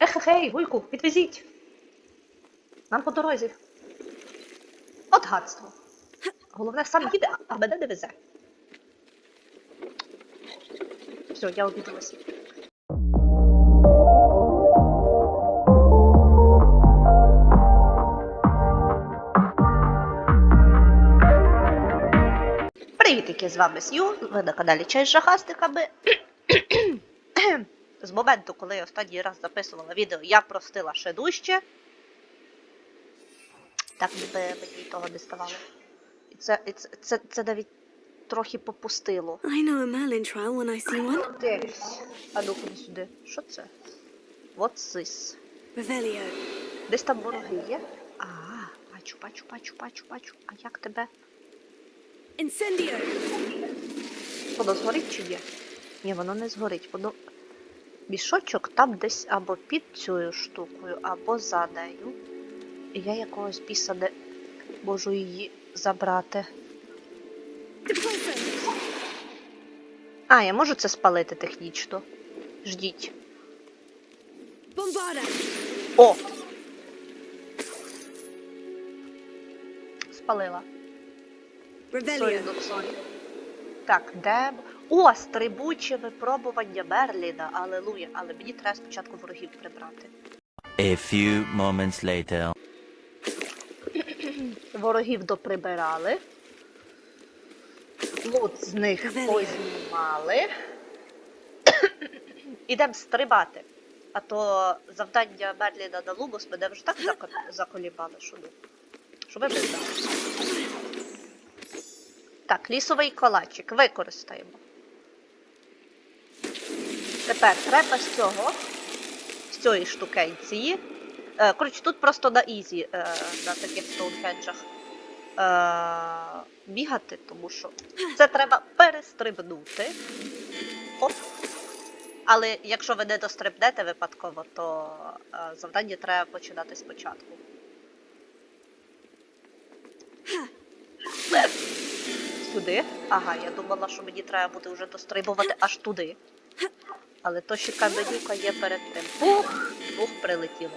Ехе-хей, гульку, відвезіть. Нам по дорозі. От гадство. Головне, сам їде, а мене не везе. Все, я обідалася. Привітики, з вами Сью, ви на каналі Чай з жахастиками. З моменту, коли я останній раз записувала відео, я простила ще дужче. Так ніби мені того не ставало. І це, і це, це, це навіть трохи попустило. I know a Merlin trial when I see one. Дивись. А ну ходи сюди. Що це? What's this? Revelio. Десь там вороги є? А, бачу, бачу, бачу, бачу, бачу. А як тебе? Incendio. Воно згорить чи ні? Ні, воно не згорить. Воно. Мішочок там десь або під цією штукою, або за нею. І я якогось біса не можу її забрати. А, я можу це спалити технічно. Ждіть. Bombarda. О! Спалила. Revelio. ну. Так, де. О, стрибуче випробування Мерліна, алелуя. Але мені треба спочатку ворогів прибрати. A few moments later. Ворогів доприбирали. Лут з них познімали. Ідемо стрибати. А то завдання Мерліна на Лубус мене вже так заколібали, що ну. Що ви знали. Так, лісовий колачик використаємо. Тепер треба з цього, з цієї штукенції. Е, коротше, тут просто на ізі е, на таких стоунхенджах е, бігати, тому що це треба перестрибнути. Оп. Але якщо ви не дострибнете випадково, то завдання треба починати спочатку. Сюди. Ага, я думала, що мені треба буде вже дострибувати аж туди. Але то ще каменюка є перед тим. Ух! Ух, прилетіли.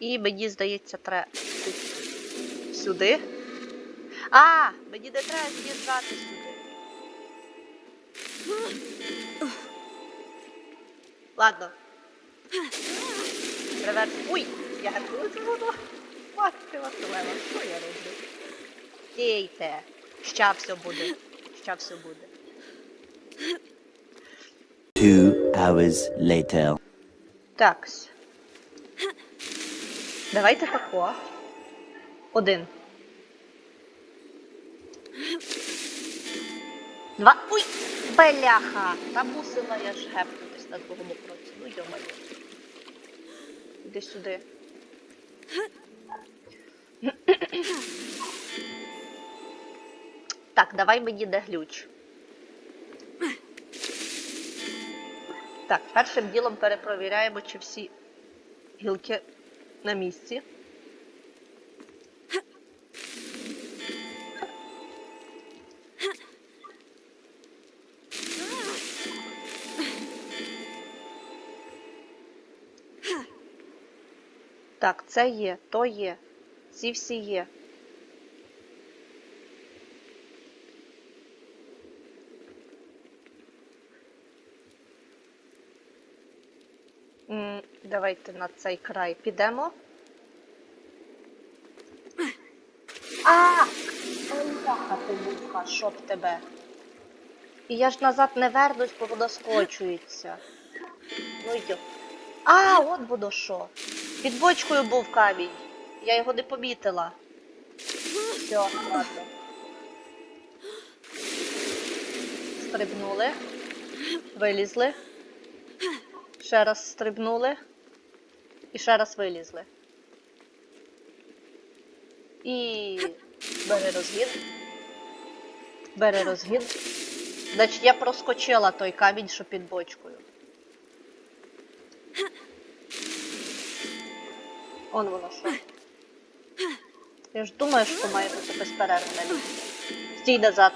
І мені здається, треба сюди. А, мені не треба з'їжджати сюди. Ладно. Реверс. Ой! Я це воно. Мати Василева, що я роблю? Стійте. Ща все буде. Ща все буде. Hours later. Такс. Давайте тако. Один. Два. Ой! Бляха! Та мусила я ж гепнутись на другому кроці. Ну йомаю. Іди сюди. Так, давай мені де глюч. Так, першим ділом перепровіряємо, чи всі гілки на місці. Так, це є, то є. Ці всі є. М, Давайте на цей край підемо. А! Бляха ти муха, щоб тебе. І я ж назад не вернусь, бо воно скочується. Ну йо. А, от воно що. Під бочкою був камінь. Я його не помітила. Все, ладно. Стрибнули. Вилізли. Ще раз стрибнули. І ще раз вилізли. І бери розгін. Бери розгін. Значить, я проскочила той камінь, що під бочкою. Он воно що. Я ж думаю, що має бути безперервне. Стій назад.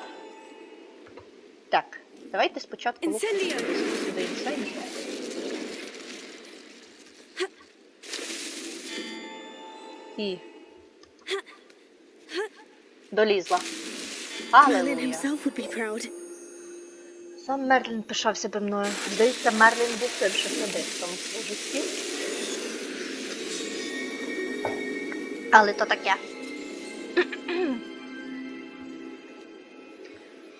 Так, давайте спочатку Інсендіо! сюди інсендіо. І. Долізла. Merlin Алелуя. himself would be proud. Сам Мерлін пишався би мною. Здається, Мерлін був тим, що сидить в тому житті. Але то таке.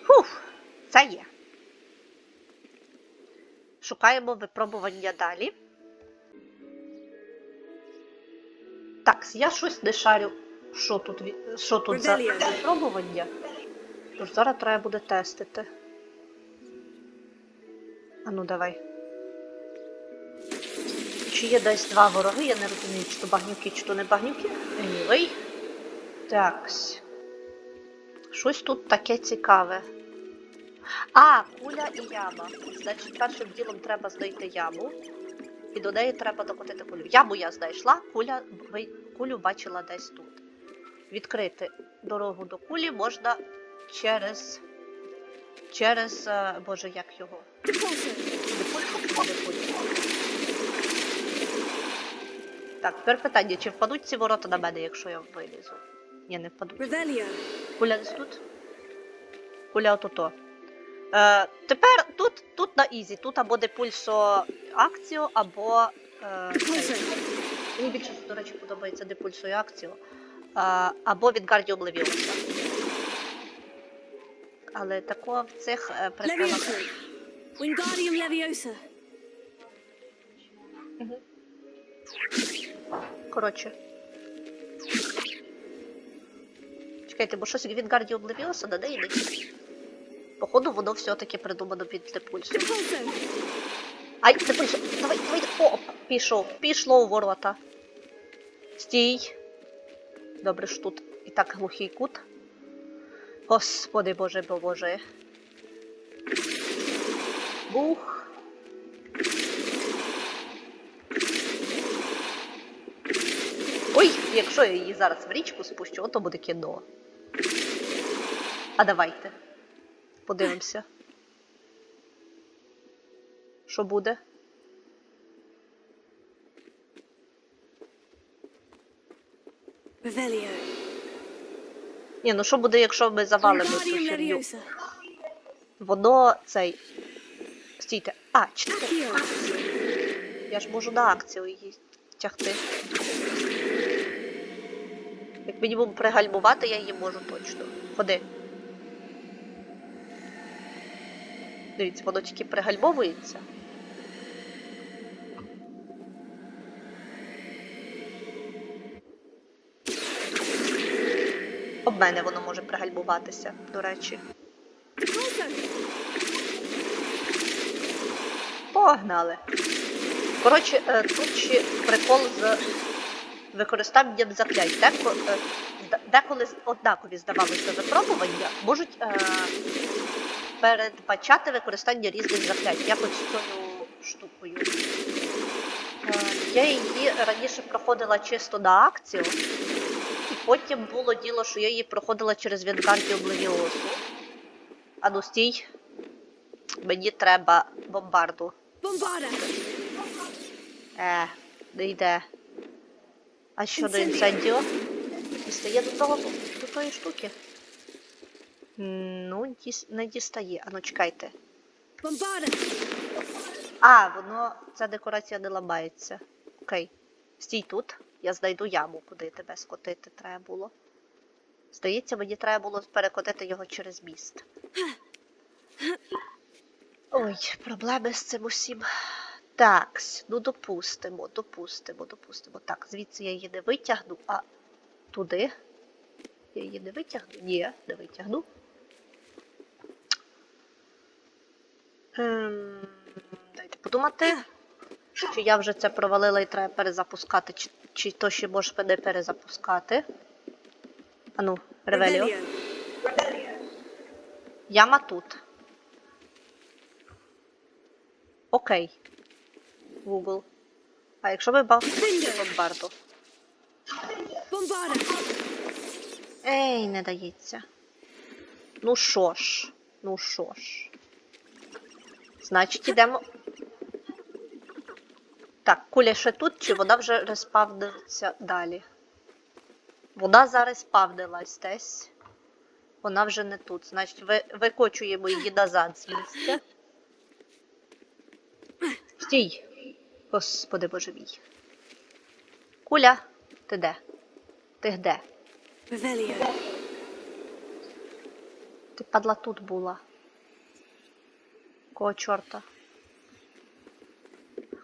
Фух, це є. Шукаємо випробування далі. Я щось не шарю. Що тут, що тут за випробування? Тож зараз треба буде тестити. А ну давай. Чи є десь два вороги? Я не розумію, чи то багнюки, чи то не багнюки. Anyway. Такс. Щось тут таке цікаве. А, куля і яма. Значить, першим ділом треба знайти яму. І до неї треба докотити кулю. Яму я знайшла, куля, кулю бачила десь тут. Відкрити дорогу до кулі можна через. Через. е, Боже, як його? Так, тепер питання, чи впадуть ці ворота на мене, якщо я вилізу? Ні, не впадуть. Куля десь тут? Куля отуто. Е, тепер тут, тут на ізі. Тут або депульсо акціо, або. Е. Мені більше, до речі, подобається акціо. Е, або від Guardium Leviosa. Але такого в цих е, приколах. Wingardium Leviosa. Мгм. Коротше. Чекайте, бо щось від на неї не Походу, воно все-таки придумано під. Depulso. Ай, депульсо, давай, давай, о, пішов, пішло у ворота. Стій. Добре ж тут і так глухий кут. Господи боже, бо боже. Бух. Ой, якщо я її зараз в річку спущу, то буде кіно. А давайте. Подивимося. Що буде? Ні, ну що буде, якщо ми завалимо цю херню? Воно цей. Стійте. А, чекайте. Я ж можу на акцію її тягти. Як мінімум пригальмувати я її можу точно. Ходи. Дивіться, воно тільки пригальмовується. Мене воно може пригальмуватися, до речі. Погнали. Коротше, е, тут ще прикол з використанням заклять. Деко, е, деколи однакові здавалося випробування можуть е, передбачати використання різних заклять. Якось з цією штукою. Е, я її раніше проходила чисто на акцію, потім було діло, що я її проходила через Вінгардіум Левіосу. А ну стій. Мені треба бомбарду. Bombarda. Е, не йде. А що до Інцендіо. Дістає до того до тої штуки? Ну, діс- не дістає. Ану, чекайте. Bombarda. А, воно. Ця декорація не ламається. Окей. Стій тут. Я знайду яму, куди тебе скотити треба було. Здається, мені треба було перекотити його через міст. Ой, проблеми з цим усім. Так, ну допустимо, допустимо, допустимо. Так, звідси я її не витягну, а туди. Я її не витягну? Ні, не витягну. Ем, дайте подумати. Чи я вже це провалила і треба перезапускати, чи, чи то ще можеш мене перезапускати. Ану, ревеліо. Яма тут. Окей. Google. А якщо ми бомбарду? Bombarda. Ей, не дається. Ну що ж, ну що ж. Значить, ідемо. Так, куля ще тут, чи вона вже респавниться далі? Вона зараз спавнилась десь. Вона вже не тут. Значить, ви, викочуємо її назад з місця. Стій! Господи боже мій. Куля, ти де? Ти де? Ти падла тут була. Кого чорта?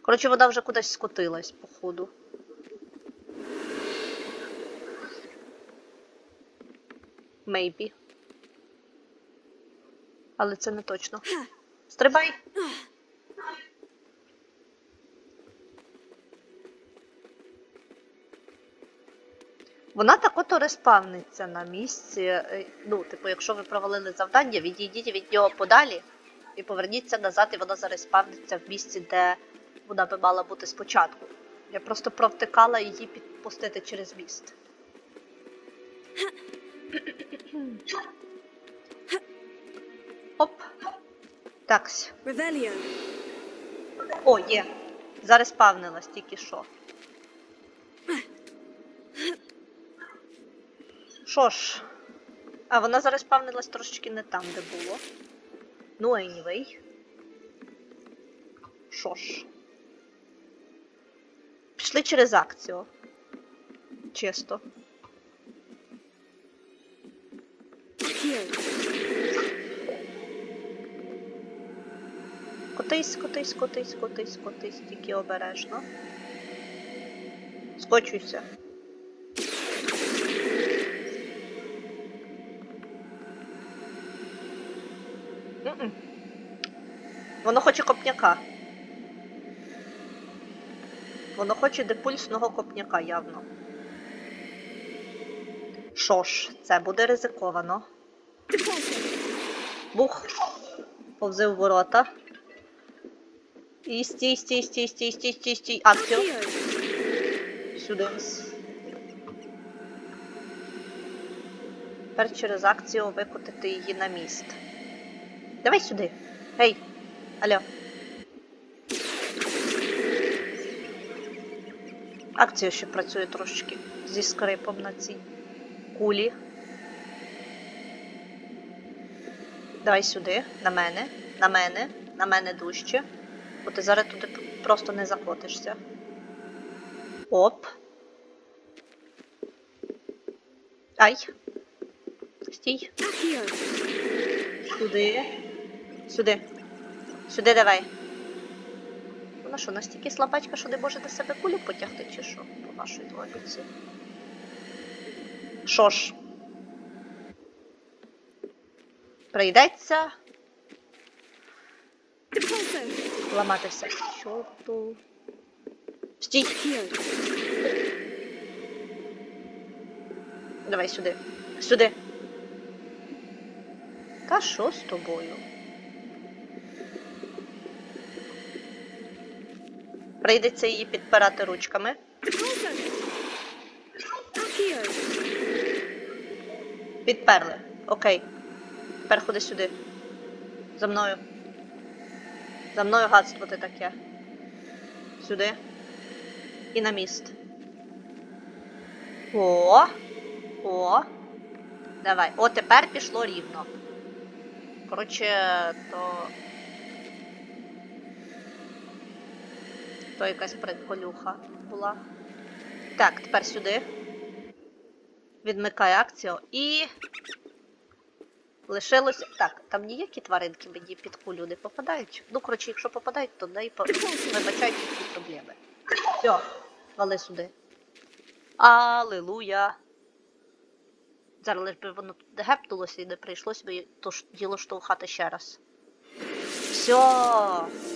Коротше, вона вже кудись скотилась, походу. Maybe. Але це не точно. Стрибай! Вона так ото респавниться на місці. е, Ну, типу, якщо ви провалили завдання, відійдіть від нього подалі і поверніться назад, і вона зареспавниться в місці, де вона би мала бути спочатку. Я просто провтикала її підпустити через міст. Оп. Такс. О, є. Зареспавнилась тільки що. Що ж. А вона зареспавнилась трошечки не там, де було. Ну, anyway. Що ж. Пішли через акцію. Чисто. Котись, котись, котись, котись, котись, тільки обережно. Скочуйся. Воно хоче копняка. Воно хоче депульсного копняка явно. Що ж, це буде ризиковано. Бух. Повзи в ворота. І стій, стій, стій, стій, стій, стій, стій. Акцію. Сюди. Тепер через акцію викотити її на міст. Давай сюди. Гей. Алло. Акція ще працює трошечки зі скрипом на цій кулі. Давай сюди, на мене, на мене, на мене дужче. Бо ти зараз туди просто не закотишся. Оп. Ай. Стій. Сюди. Сюди. Сюди давай. Вона що, настільки слабачка, що не може до себе кулю потягти, чи що? По вашій логіці. Що ж. Прийдеться Deposit. ламати все. Стій. Давай сюди. Сюди. Та що з тобою? Прийдеться її підпирати ручками. Підперли. Окей. Тепер ходи сюди. За мною. За мною гадство ти таке. Сюди. І на міст. О. О. Давай. О, тепер пішло рівно. Коротше, то. То якась приколюха була. Так, тепер сюди. Відмикай акцію і. Лишилося. Так, там ніякі тваринки мені під кулю не попадають. Ну, коротше, якщо попадають, то не по... вибачають які проблеми. Все, вали сюди. Аллилуйя. Зараз лиш би воно тут гепнулося і не прийшлося би то діло штовхати ще раз. Все,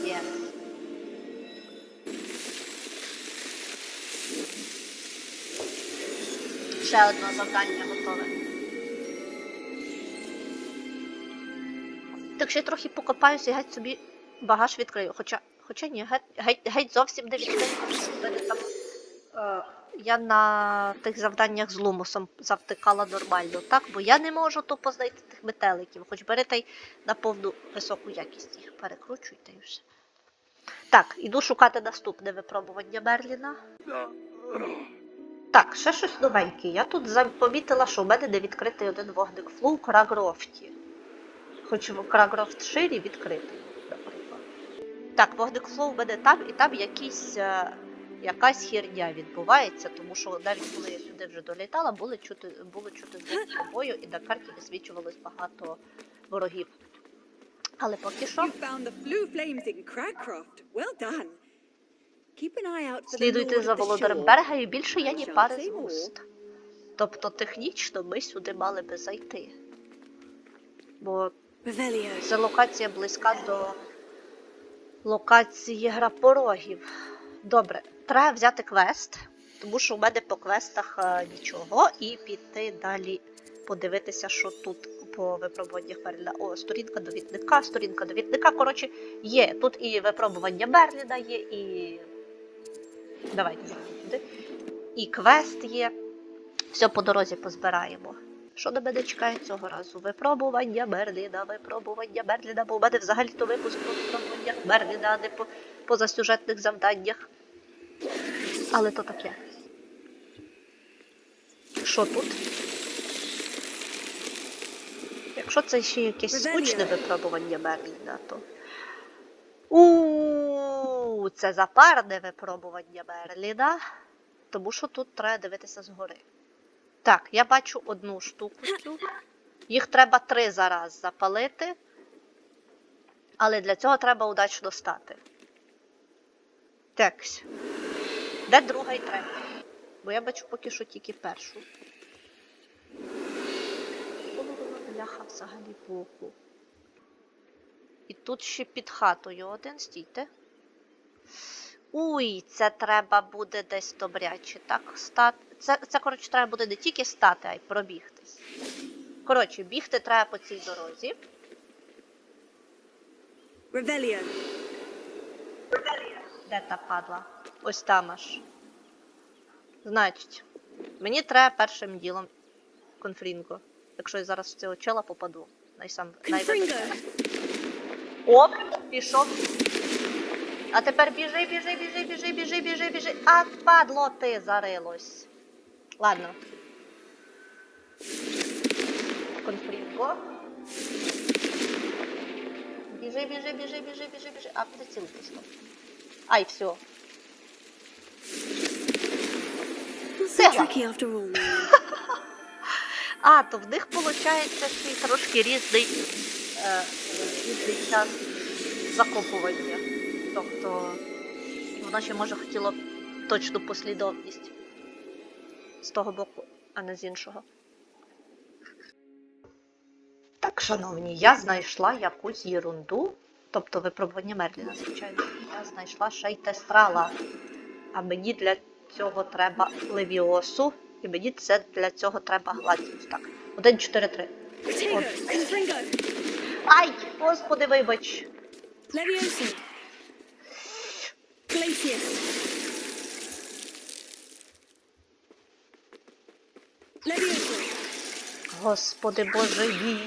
є. Ще одне завдання готове. Так ще трохи покопаюся і геть собі багаж відкрию. Хоча, хоча ні, геть, геть, зовсім не відкрию. Е, я на тих завданнях з лумусом завтикала нормально, так? Бо я не можу тупо знайти тих метеликів. Хоч бери й на повну високу якість їх перекручуйте і все. Так, іду шукати наступне випробування Мерліна. Так, ще щось новеньке. Я тут помітила, що у мене не відкритий один вогник флу у Крагрофті. Хоч в Крагрофт ширі відкритий, наприклад. Так, вогник флу у мене там, і там якісь, е, якась херня відбувається, тому що навіть коли я сюди вже долітала, було чути, було чути звук бою, і на карті висвічувалось багато ворогів. Але поки що. Well done. Слідуйте за володарем берега і більше я ні пари з вуст. Тобто технічно ми сюди мали би зайти. Бо це локація близька до локації гра порогів. Добре, треба взяти квест, тому що у мене по квестах е, нічого, і піти далі подивитися, що тут по випробуваннях Мерліна. О, сторінка довідника, сторінка довідника. Коротше, є. Тут і випробування Мерліна є, і. Давайте туди. І квест є. Все по дорозі позбираємо. Що на мене чекає цього разу? Випробування Мерліна, випробування Мерліна, бо у мене взагалі-то випуск по випробуваннях Мерліна, а не по позасюжетних завданнях. Але то таке. Що тут? Якщо це ще якесь скучне випробування Мерліна, то. У це запарне випробування Мерліна, тому що тут треба дивитися згори. Так, я бачу одну штуку цю. Їх треба три зараз запалити. Але для цього треба удачно стати. Текс. Де друга і третя? Бо я бачу поки що тільки першу. Бляха взагалі боку. І тут ще під хатою один, стійте. Уй, це треба буде десь добряче, так? Стати. Це, це, коротше, треба буде не тільки стати, а й пробігтись. Коротше, бігти треба по цій дорозі. Revelio. Де та падла? Ось там аж. Значить, мені треба першим ділом конфрінго. Якщо я зараз в цього чела попаду. Найсам, найвище. Оп, пішов. А тепер біжи, біжи, біжи, біжи, біжи, біжи, біжи. А падло ти зарилось. Ладно. Конфрінго. Біжи, біжи, біжи, біжи, біжи, біжи. А, приціл пішло. Ай, все. Сила. А, то в них виходить ще й трошки різний, е, різний час закопування. Тобто воно ще може хотіло точну послідовність з того боку, а не з іншого. Так, шановні, я знайшла якусь єрунду, тобто випробування Мерліна, звичайно. Я знайшла ще й тестрала. А мені для цього треба левіосу, і мені це для цього треба гладіус. Так, 1, 4, 3. Ай, господи, вибач. Levioso. Glacius. Levioso. Господи боже мій.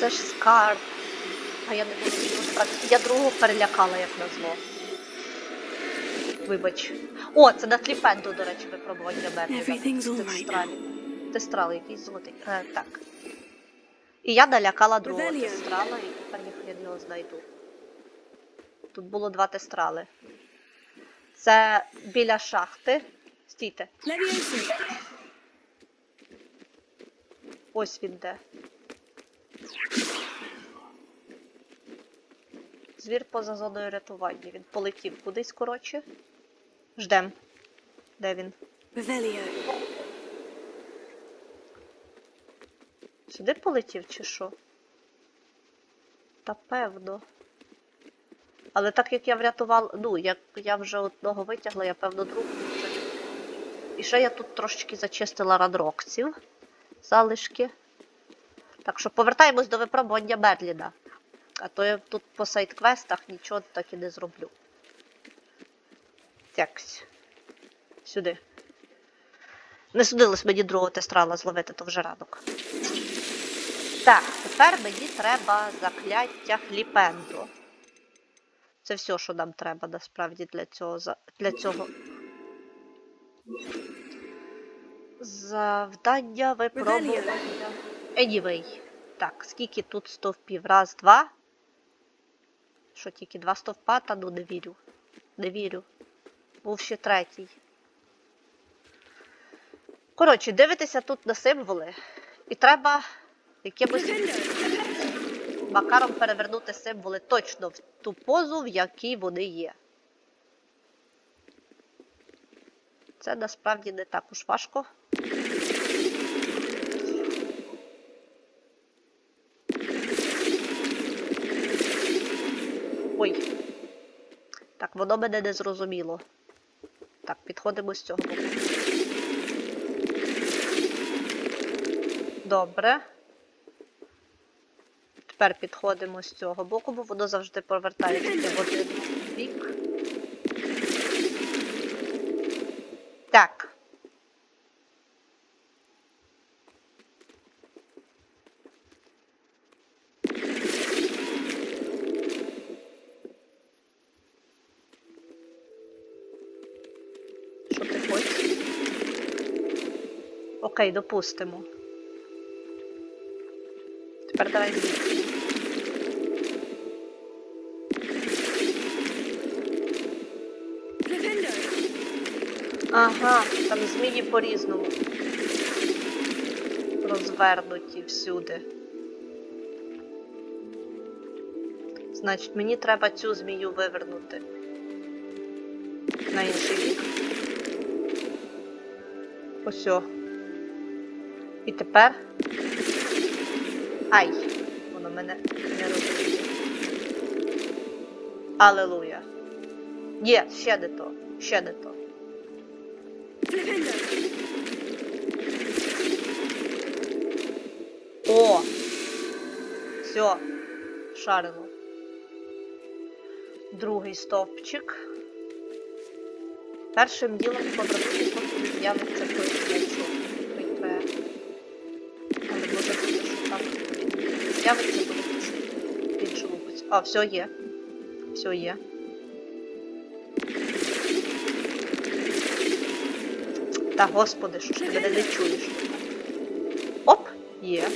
Це ж скарб. А я не можу його. Я другого перелякала, як назло. Вибач. О, це на тліпенду, до речі. Everything's all right якийсь золотий. Е, так. І я налякала другого тестрала, і тепер я хрен знайду. Тут було два тестрали. Це біля шахти. Стійте. Ось він де. Звір поза зоною рятування. Він полетів кудись, коротше. Ждем. Де він? Revelio. Сюди полетів чи що? Та певно. Але так як я врятувала. Ну, як я вже одного витягла, я певно вже. І ще я тут трошечки зачистила радрокців. Залишки. Так що повертаємось до випробування Берліна. А то я тут по сайт-квестах нічого так і не зроблю. Текс. Сюди. Не судилось мені другого тестрала зловити, то вже ранок. Так, тепер мені треба закляття Гліпендо. Це все, що нам треба насправді для цього. Для цього. Завдання випробування. Anyway. Так, скільки тут стовпів? Раз, два. Що тільки два стовпа? Та ну не вірю. Не вірю. Був ще третій. Коротше, дивитися тут на символи. І треба якимось Макаром перевернути символи точно в ту позу, в якій вони є. Це насправді не так уж важко. Ой. Так, воно мене не зрозуміло. Так, підходимо з цього боку. Добре. Тепер підходимо з цього боку, бо воно завжди повертається в один бік. Так. Що ти хочеш? Окей, допустимо. Тепер давай звідси. Ага, там змії по-різному. Розвернуті всюди. Значить, мені треба цю змію вивернути. На інший бік. Ось. І тепер. Ай! Воно мене не розуміє. Алелуя. Є, ще не то, ще не то. О! Все, шарило. Другий стовпчик. Першим ділом повернути, поки з'явиться той значок. Той П. Але може бути. А, все є. Все є. Та господи, що ж ти мене не чуєш? Оп, є.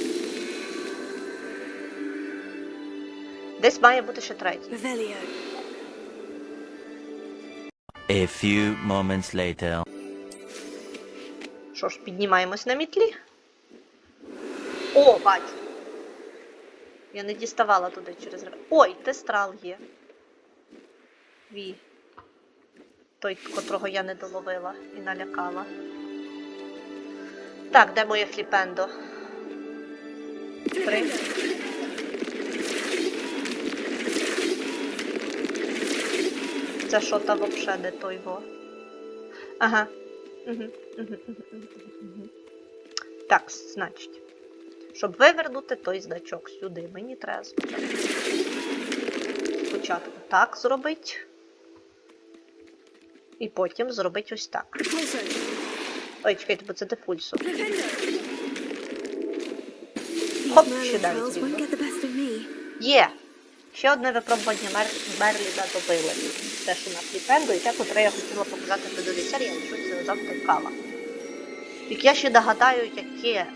Десь має бути ще третій. A few moments later. Що ж, піднімаємось на мітлі. О, бачу. Я не діставала туди через. Ой, тестрал є. Ві. Той, котрого я не доловила і налякала. Так, де моє фліпендо? Три. Це що та вообще не той во. Ага. Так, значить. Щоб вивернути той значок сюди, мені треба спочатку. Спочатку так зробити. І потім зробити ось так. Ой, чекайте, бо це депульсо. Pretender! Хоп, ще me. Є! Ще одне випробування Мер... Мерліна добили. Те, що на фліпенду, і те, котре я хотіла показати минулій серії, але щось я завтикала. Як я ще нагадаю, яке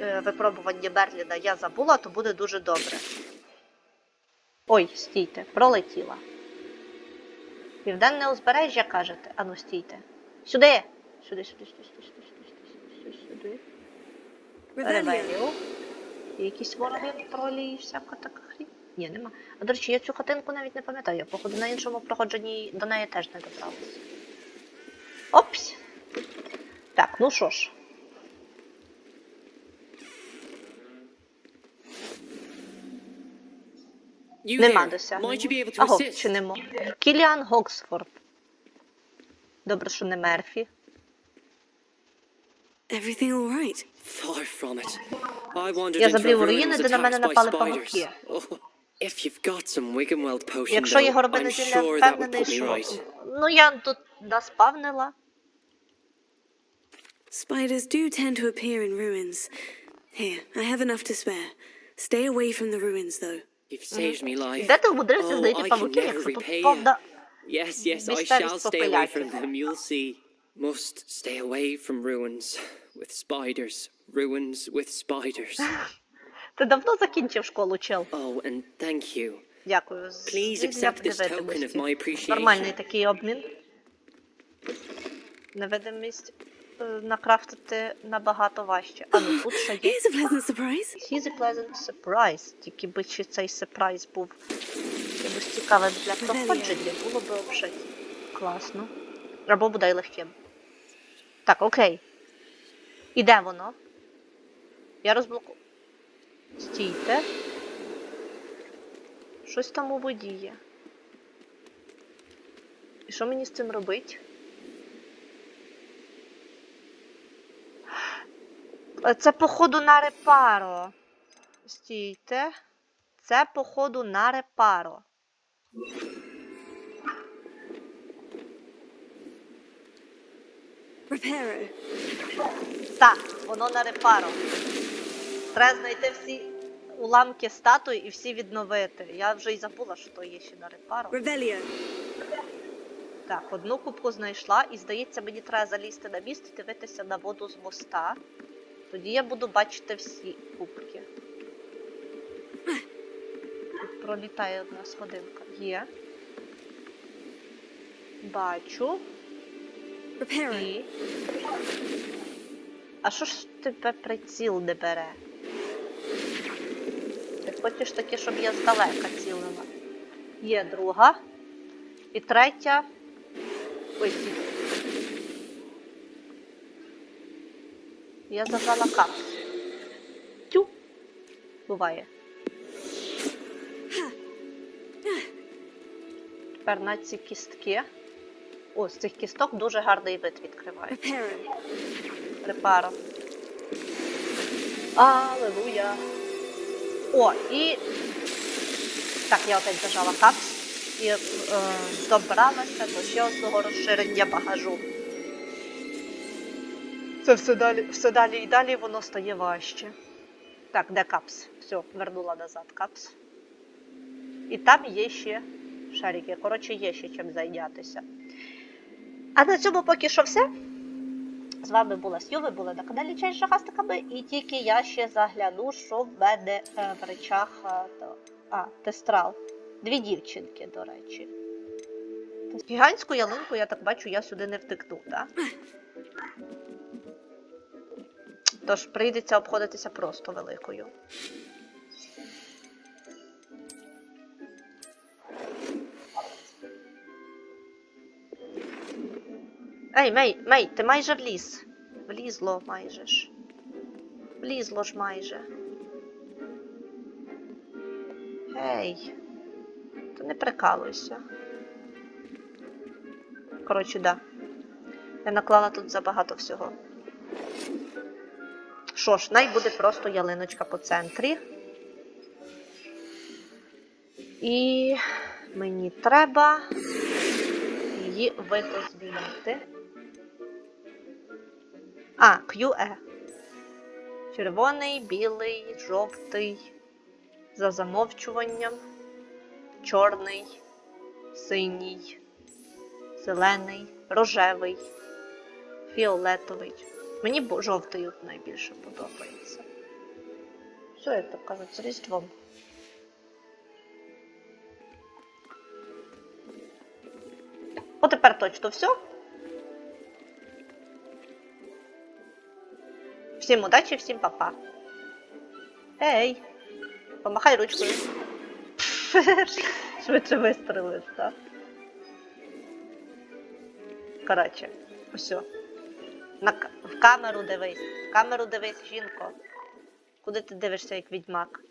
е, випробування Мерліна я забула, то буде дуже добре. Ой, стійте, пролетіла. Південне узбережжя кажете? Ану, стійте. Сюди! Сюди, сюди, сюди, сюди, сюди, сюди, сюди, сюди. Ревеліо. Є якісь вороги тролі і всяка така хрінь? Ні, нема. А до речі, я цю хатинку навіть не пам'ятаю. Я, походу, на іншому проходженні до неї теж не добралася. Опс! Так, ну що ж. Нема досягнення. Аго, чи нема. Кіліан Гоксфорд. Добре, що не Мерфі. Everything all right? Far from it. I wandered Я into забрів a у ruin руїни, and was де на мене attacked by напали spiders. павуки. Oh, if you've got some Wiggenweld potion, Якщо є though, горобине I'm зілля, sure that would впевнений, put me що. right. Ну, я тут наспавнила. Spiders do tend to appear in ruins. Here, I have enough to spare. Stay away from the ruins, though. You've saved me life. Де ти умудрився Oh, знайти I can павуків, never якщо тут repay you. повна... Yes, yes, I Mr. shall stay away Spopilaci. from them, you'll see. Must stay away from ruins With spiders. Ruins with spiders. Ти давно закінчив школу, чел. Oh, and thank you. Дякую. Please accept this token of my appreciation. Нормальний такий обмін. Невидимість е, накрафтити набагато важче. А ну тут ще є. Here's a pleasant surprise. He's a pleasant surprise. Тільки би ще цей сюрприз був якимось цікавим для проходження, було б взагалі класно. Або буде легким. Так, окей. І де воно? Я розблоку. Стійте. Щось там у воді є. І що мені з цим робити? Е, Це походу на репаро. Стійте. Це походу на репаро. Reparo. Так, воно на репаро. Треба знайти всі уламки статуї і всі відновити. Я вже й забула, що то є ще на репаро. Revelio. Так, одну кубку знайшла, і здається, мені треба залізти на міст і дивитися на воду з моста. Тоді я буду бачити всі кубки. Тут пролітає одна сходинка. Є. Бачу. І. А що ж тебе приціл не бере? Ти хочеш таке, щоб я здалека цілила? Є друга. І третя. Ой. Я зажала капс. Тю. Буває. Тепер на ці кістки. О, з цих кісток дуже гарний вид відкриває. Репаро. Алелуя. О, і. Так, я опять зажала капс і е, добралася до ще одного розширення багажу. Це все далі, все далі і далі воно стає важче. Так, де капс? Все, вернула назад капс. І там є ще шарики. Коротше, є ще чим зайнятися. А на цьому поки що все. З вами була Сю, ви були на каналі Чай з Жахастиками, і тільки я ще загляну, що в мене е, в речах. е, А, тестрал. Дві дівчинки, до речі. Гігантську ялинку, я так бачу, я сюди не втикну, так? Тож прийдеться обходитися просто великою. Ей, Мей, Мей, ти майже вліз. Влізло майже ж. Влізло ж майже. Гей. Ти не прикалуйся. Коротше, да. Я наклала тут забагато всього. Що ж, най буде просто ялиночка по центрі. І мені треба її видозмінити. А, QE. Червоний, білий, жовтий. За замовчуванням. Чорний, синій, зелений, рожевий, фіолетовий. Мені жовтий найбільше подобається. Все, як то кажуть, з різдвом. От тепер точно все. Всім удачі, всім па-па. Ей! Помахай ручкою. Швидше вистрелив, так? Коротше, все. На, в камеру дивись. В камеру дивись, жінко. Куди ти дивишся, як відьмак?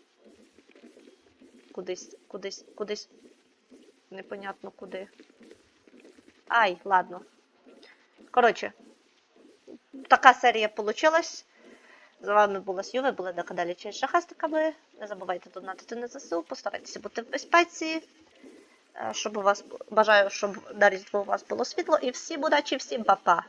Кудись, кудись, кудись. Непонятно куди. Ай, ладно. Коротше, така серія получилась. З вами була Сьюве, були на каналі з Шахастиками. Не забувайте донатити на ЗСУ, постарайтеся бути в безпеці. Е, Щоб у вас бажаю, щоб на Різдво у вас було світло. І всім удачі, всім па-па!